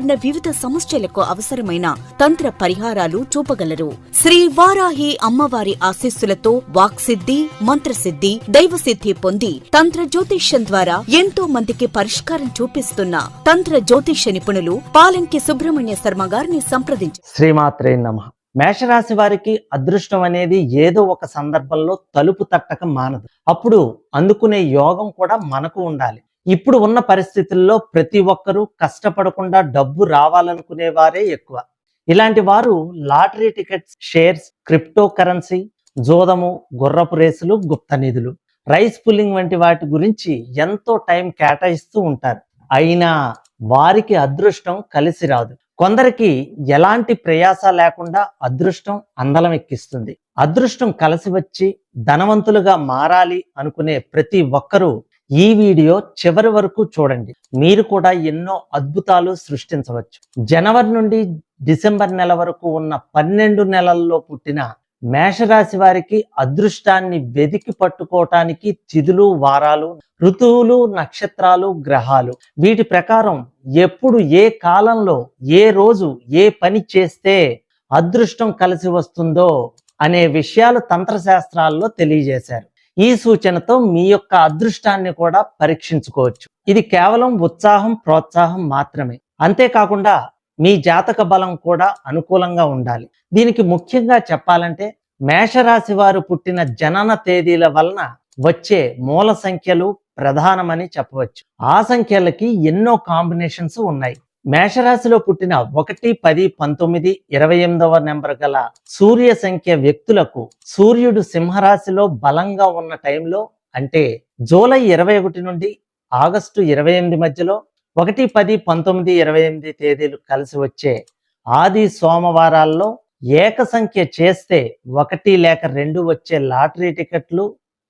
వివిధ సమస్యలకు అవసరమైన తంత్ర పరిహారాలు చూపగలరు. శ్రీ వారాహి అమ్మవారి ఆశీస్సులతో వాక్సిద్ధి మంత్రసిద్ధి దైవసిద్ధి పొంది తంత్ర జ్యోతిష్యం ద్వారా ఎంతో మందికి పరిష్కారం చూపిస్తున్న తంత్ర జ్యోతిష్య నిపుణులు పాలంకి సుబ్రహ్మణ్య శర్మ గారిని సంప్రదించి. శ్రీమాత్రే నమ. మేషరాశి వారికి అదృష్టం అనేది ఏదో ఒక సందర్భంలో తలుపు తట్టక మానదు. అప్పుడు అందుకునే యోగం కూడా మనకు ఉండాలి. ఇప్పుడు ఉన్న పరిస్థితుల్లో ప్రతి ఒక్కరూ కష్టపడకుండా డబ్బు రావాలనుకునే వారే ఎక్కువ. ఇలాంటి వారు lottery tickets shares crypto currency జోదము గుర్రపు రేసులు గుప్త నిధులు రైస్ పుల్లింగ్ వంటి వాటి గురించి ఎంతో టైం కేటాయిస్తూ ఉంటారు. అయినా వారికి అదృష్టం కలిసి రాదు. కొందరికి ఎలాంటి ప్రయాస లేకుండా అదృష్టం అందలం ఎక్కిస్తుంది. అదృష్టం కలిసి వచ్చి ధనవంతులుగా మారాలి అనుకునే ప్రతి ఒక్కరూ ఈ వీడియో చివరి వరకు చూడండి. మీరు కూడా ఎన్నో అద్భుతాలు సృష్టించవచ్చు. జనవరి నుండి డిసెంబర్ నెల వరకు ఉన్న పన్నెండు నెలల్లో పుట్టిన మేషరాశి వారికి అదృష్టాన్ని వెతికి పట్టుకోవటానికి తిథులు వారాలు ఋతువులు నక్షత్రాలు గ్రహాలు. వీటి ప్రకారం ఎప్పుడు ఏ కాలంలో ఏ రోజు ఏ పని చేస్తే అదృష్టం కలిసి వస్తుందో అనే విషయాలు తంత్రశాస్త్రాల్లో తెలియజేశారు. ఈ సూచనతో మీ యొక్క అదృష్టాన్ని కూడా పరీక్షించుకోవచ్చు. ఇది కేవలం ఉత్సాహం ప్రోత్సాహం మాత్రమే. అంతేకాకుండా మీ జాతక బలం కూడా అనుకూలంగా ఉండాలి. దీనికి ముఖ్యంగా చెప్పాలంటే మేషరాశి వారు పుట్టిన జనన తేదీల వలన వచ్చే మూల సంఖ్యలు ప్రధానమని చెప్పవచ్చు. ఆ సంఖ్యలకి ఎన్నో కాంబినేషన్స్ ఉన్నాయి. మేషరాశిలో పుట్టిన ఒకటి పది పంతొమ్మిది ఇరవై ఎనిమిదవ నెంబర్ గల సూర్య సంఖ్య వ్యక్తులకు సూర్యుడు సింహరాశిలో బలంగా ఉన్న టైంలో అంటే జూలై ఇరవై ఒకటి నుండి ఆగస్టు ఇరవై ఎనిమిది మధ్యలో ఒకటి పది పంతొమ్మిది ఇరవై ఎనిమిది తేదీలు కలిసి వచ్చే ఆది సోమవారాల్లో ఏక సంఖ్య చేస్తే ఒకటి లేక రెండు వచ్చే లాటరీ టికెట్లు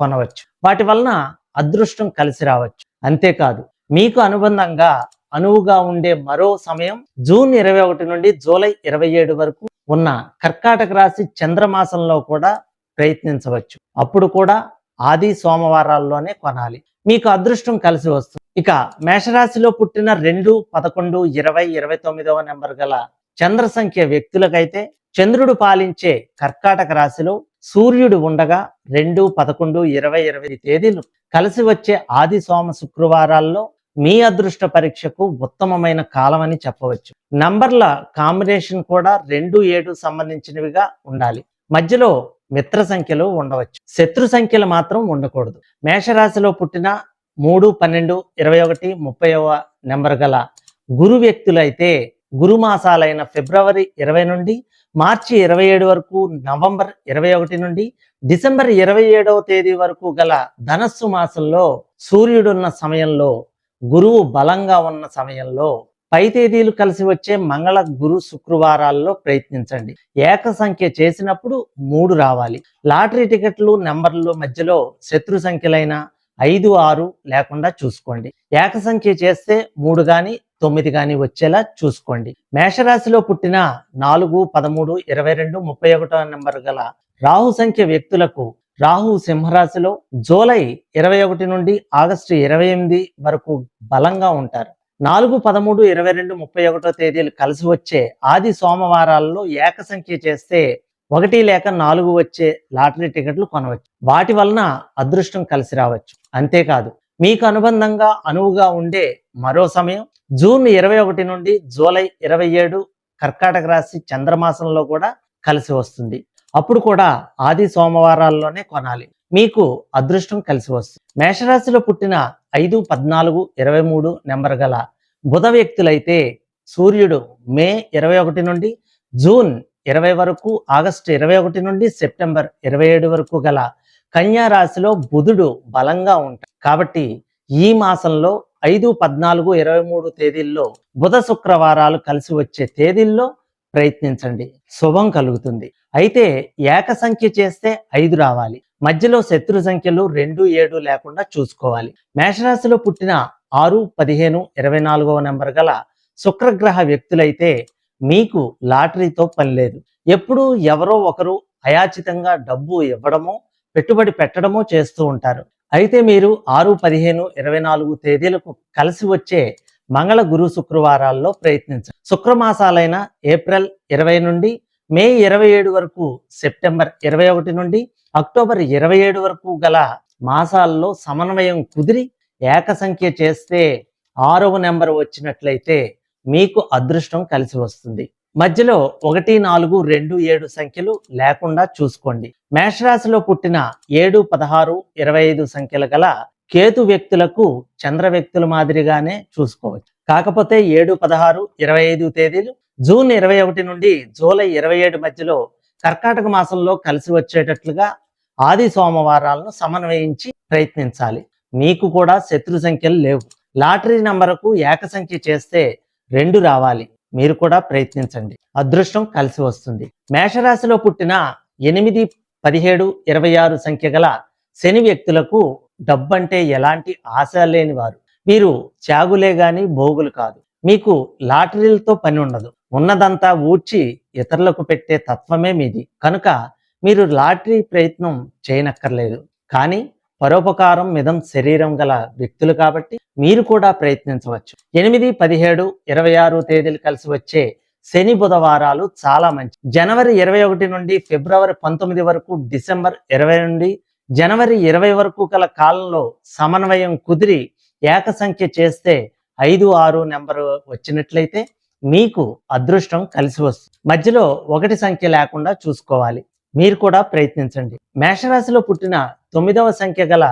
కొనవచ్చు. వాటి వలన అదృష్టం కలిసి రావచ్చు. అంతేకాదు మీకు అనుబంధంగా అనువుగా ఉండే మరో సమయం జూన్ ఇరవై ఒకటి నుండి జూలై ఇరవై ఏడు వరకు ఉన్న కర్కాటక రాశి చంద్రమాసంలో కూడా ప్రయత్నించవచ్చు. అప్పుడు కూడా ఆది సోమవారాల్లోనే కొనాలి. మీకు అదృష్టం కలిసి వస్తుంది. ఇక మేషరాశిలో పుట్టిన రెండు పదకొండు ఇరవై ఇరవై తొమ్మిదవ నెంబర్ గల చంద్ర సంఖ్య వ్యక్తులకైతే చంద్రుడు పాలించే కర్కాటక రాశిలో సూర్యుడు ఉండగా రెండు పదకొండు ఇరవై ఇరవై తేదీలు కలిసి వచ్చే ఆది సోమ శుక్రవారాల్లో మీ అదృష్ట పరీక్షకు ఉత్తమమైన కాలం అని చెప్పవచ్చు. నంబర్ల కాంబినేషన్ కూడా రెండు ఏడు సంబంధించినవిగా ఉండాలి. మధ్యలో మిత్ర సంఖ్యలు ఉండవచ్చు. శత్రు సంఖ్యలు మాత్రం ఉండకూడదు. మేషరాశిలో పుట్టిన మూడు పన్నెండు ఇరవై ఒకటి ముప్పైవ నెంబర్ గల గురు వ్యక్తులైతే గురు మాసాలైన ఫిబ్రవరి ఇరవై నుండి మార్చి ఇరవై ఏడు వరకు నవంబర్ ఇరవై ఒకటి నుండి డిసెంబర్ ఇరవై ఏడవ తేదీ వరకు గల ధనస్సు మాసంలో సూర్యుడున్న సమయంలో గురువు బలంగా ఉన్న సమయంలో పై తేదీలు కలిసి వచ్చే మంగళ గురు శుక్రవారాల్లో ప్రయత్నించండి. ఏక సంఖ్య చేసినప్పుడు మూడు రావాలి. లాటరీ టికెట్లు నెంబర్ల మధ్యలో శత్రు సంఖ్యలైన ఐదు ఆరు లేకుండా చూసుకోండి. ఏక సంఖ్య చేస్తే మూడు కానీ తొమ్మిది కానీ వచ్చేలా చూసుకోండి. మేషరాశిలో పుట్టిన నాలుగు పదమూడు ఇరవై రెండు ముప్పై ఒకటో నెంబర్ గల రాహు సంఖ్య వ్యక్తులకు రాహు సింహరాశిలో జూలై ఇరవై ఒకటి నుండి ఆగస్టు ఇరవై ఎనిమిది వరకు బలంగా ఉంటారు. నాలుగు పదమూడు ఇరవై రెండు ముప్పై ఒకటో తేదీలు కలిసి వచ్చే ఆది సోమవారాల్లో ఏక సంఖ్య చేస్తే ఒకటి లేక నాలుగు వచ్చే లాటరీ టికెట్లు కొనవచ్చు. వాటి వలన అదృష్టం కలిసి రావచ్చు. అంతేకాదు మీకు అనుబంధంగా అనువుగా ఉండే మరో సమయం జూన్ ఇరవై ఒకటి నుండి జూలై ఇరవై ఏడు కర్కాటక రాశి చంద్రమాసంలో కూడా కలిసి వస్తుంది. అప్పుడు కూడా ఆది సోమవారాల్లోనే కొనాలి. మీకు అదృష్టం కలిసి వస్తుంది. మేషరాశిలో పుట్టిన ఐదు పద్నాలుగు ఇరవై మూడు నెంబర్ గల బుధ వ్యక్తులైతే సూర్యుడు మే ఇరవై ఒకటి నుండి జూన్ ఇరవై వరకు ఆగస్టు ఇరవై ఒకటి నుండి సెప్టెంబర్ ఇరవై ఏడు వరకు గల కన్యా రాశిలో బుధుడు బలంగా ఉంటాడు. కాబట్టి ఈ మాసంలో ఐదు పద్నాలుగు ఇరవై మూడు తేదీల్లో బుధ శుక్రవారాలు కలిసి వచ్చే తేదీల్లో ప్రయత్నించండి. శుభం కలుగుతుంది. అయితే ఏక సంఖ్య చేస్తే ఐదు రావాలి. మధ్యలో శత్రు సంఖ్యలు రెండు ఏడు లేకుండా చూసుకోవాలి. మేషరాశిలో పుట్టిన ఆరు పదిహేను ఇరవై నాలుగవ నెంబర్ గల శుక్రగ్రహ వ్యక్తులైతే మీకు లాటరీతో పని లేదు. ఎప్పుడూ ఎవరో ఒకరు అయాచితంగా డబ్బు ఇవ్వడమో పెట్టుబడి పెట్టడమో చేస్తూ ఉంటారు. అయితే మీరు ఆరు పదిహేను ఇరవై నాలుగు తేదీలకు కలిసి వచ్చే మంగళ గురు శుక్రవారాల్లో ప్రయత్నించండి. శుక్రమాసాలైన ఏప్రిల్ ఇరవై నుండి మే ఇరవై ఏడు వరకు సెప్టెంబర్ ఇరవై ఒకటి నుండి అక్టోబర్ ఇరవై ఏడు వరకు గల మాసాల్లో సమన్వయం కుదిరి ఏక సంఖ్య చేస్తే ఆరవ నెంబర్ వచ్చినట్లయితే మీకు అదృష్టం కలిసి వస్తుంది. మధ్యలో ఒకటి నాలుగు రెండు ఏడు సంఖ్యలు లేకుండా చూసుకోండి. మేషరాశిలో పుట్టిన ఏడు పదహారు ఇరవై ఐదు సంఖ్యల గల కేతు వ్యక్తులకు చంద్ర వ్యక్తుల మాదిరిగానే చూసుకోవచ్చు. కాకపోతే ఏడు పదహారు ఇరవై ఐదు తేదీలు జూన్ ఇరవై ఒకటి నుండి జూలై ఇరవై ఏడు మధ్యలో కర్కాటక మాసంలో కలిసి వచ్చేటట్లుగా ఆది సోమవారాలను సమన్వయించి ప్రయత్నించాలి. మీకు కూడా శత్రు సంఖ్యలు లేవు. లాటరీ నంబరుకు ఏక సంఖ్య చేస్తే రెండు రావాలి. మీరు కూడా ప్రయత్నించండి. అదృష్టం కలిసి వస్తుంది. మేషరాశిలో పుట్టిన ఎనిమిది పదిహేడు ఇరవై ఆరు సంఖ్య గల శని వ్యక్తులకు డబ్బంటే ఎలాంటి ఆశ లేని వారు. వీరు త్యాగులే గాని భోగులు కాదు. మీకు లాటరీలతో పని ఉండదు. ఉన్నదంతా ఊడ్చి ఇతరులకు పెట్టే తత్వమే మీది. కనుక మీరు లాటరీ ప్రయత్నం చేయనక్కర్లేదు. కానీ పరోపకారం మిదం శరీరం గల వ్యక్తులు కాబట్టి మీరు కూడా ప్రయత్నించవచ్చు. ఎనిమిది పదిహేడు ఇరవై ఆరు తేదీలు కలిసి వచ్చే శని బుధవారాలు చాలా మంచి జనవరి ఇరవై ఒకటి నుండి ఫిబ్రవరి పంతొమ్మిది వరకు డిసెంబర్ ఇరవై నుండి జనవరి ఇరవై వరకు గల కాలంలో సమన్వయం కుదిరి ఏక సంఖ్య చేస్తే ఐదు ఆరు నెంబరు వచ్చినట్లయితే మీకు అదృష్టం కలిసి వస్తుంది. మధ్యలో ఒకటి సంఖ్య లేకుండా చూసుకోవాలి. మీరు కూడా ప్రయత్నించండి. మేషరాశిలో పుట్టిన తొమ్మిదవ సంఖ్య గల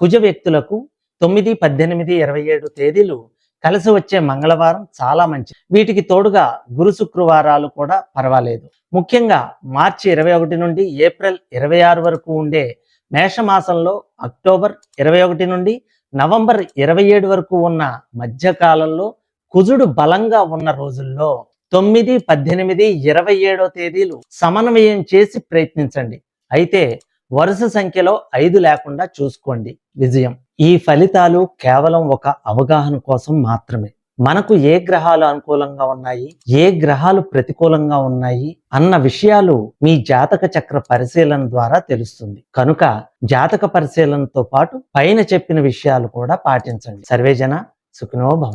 కుజ వ్యక్తులకు తొమ్మిది పద్దెనిమిది ఇరవై ఏడు తేదీలు కలిసి వచ్చే మంగళవారం చాలా మంచి వీటికి తోడుగా గురు శుక్రవారాలు కూడా పర్వాలేదు. ముఖ్యంగా మార్చి ఇరవై ఒకటి నుండి ఏప్రిల్ ఇరవై ఆరు వరకు ఉండే మేషమాసంలో అక్టోబర్ ఇరవై ఒకటి నుండి నవంబర్ ఇరవై ఏడు వరకు ఉన్న మధ్యకాలంలో కుజుడు బలంగా ఉన్న రోజుల్లో తొమ్మిది పద్దెనిమిది ఇరవై ఏడో తేదీలు సమన్వయం చేసి ప్రయత్నించండి. అయితే వరుస సంఖ్యలో ఐదు లేకుండా చూసుకోండి విజయం. ఈ ఫలితాలు కేవలం ఒక అవగాహన కోసం మాత్రమే. మనకు ఏ గ్రహాలు అనుకూలంగా ఉన్నాయి? ఏ గ్రహాలు ప్రతికూలంగా ఉన్నాయి? అన్న విషయాలు మీ జాతక చక్ర పరిశీలన ద్వారా తెలుస్తుంది. కనుక జాతక పరిశీలనతో పాటు పైన చెప్పిన విషయాలు కూడా పాటించండి. సర్వేజన సుఖినో భవన్